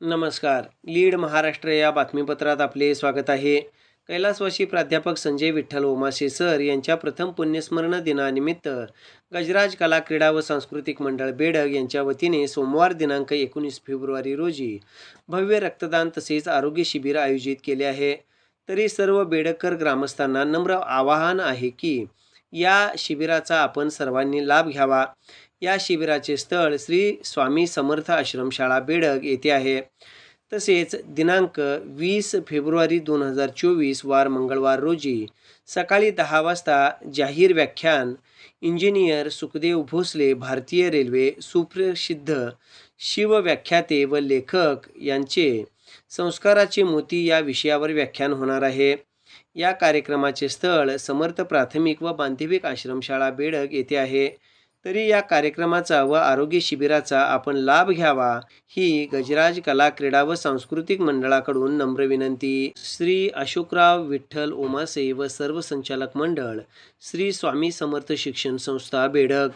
नमस्कार. लीड महाराष्ट्र या बातमीपत्रात आपले स्वागत आहे. कैलासवासी प्राध्यापक संजय विठ्ठल ओमासे सर यांच्या प्रथम पुण्यस्मरण दिनानिमित्त गजराज कला क्रीडा व सांस्कृतिक मंडळ बेडग यांच्या वतीने सोमवार दिनांक एकोणीस फेब्रुवारी रोजी भव्य रक्तदान तसेच आरोग्य शिबिर आयोजित केले आहे. तरी सर्व बेडकर ग्रामस्थांना नम्र आवाहन आहे की या शिबिराचा आपण सर्वांनी लाभ घ्यावा. या शिबिराचे स्थळ श्री स्वामी समर्थ आश्रमशाळा बेडग येथे आहे. तसेच दिनांक वीस फेब्रुवारी दोन हजार चोवीस वार मंगळवार रोजी सकाळी दहा वाजता जाहीर व्याख्यान इंजिनियर सुखदेव भोसले भारतीय रेल्वे सुप्रसिद्ध शिवव्याख्याते व लेखक यांचे संस्काराचे मोती या विषयावर व्याख्यान होणार आहे. या कार्यक्रमाचे स्थळ समर्थ प्राथमिक व माध्यमिक आश्रमशाळा बेडग येथे आहे. तरी या कार्यक्रमाचा व आरोग्य शिबिराचा आपण लाभ घ्यावा ही गजराज कला क्रीडा व सांस्कृतिक मंडळाकडून नम्र विनंती. श्री अशोकराव विठ्ठल ओमासे व सर्व संचालक मंडळ श्री स्वामी समर्थ शिक्षण संस्था बेडग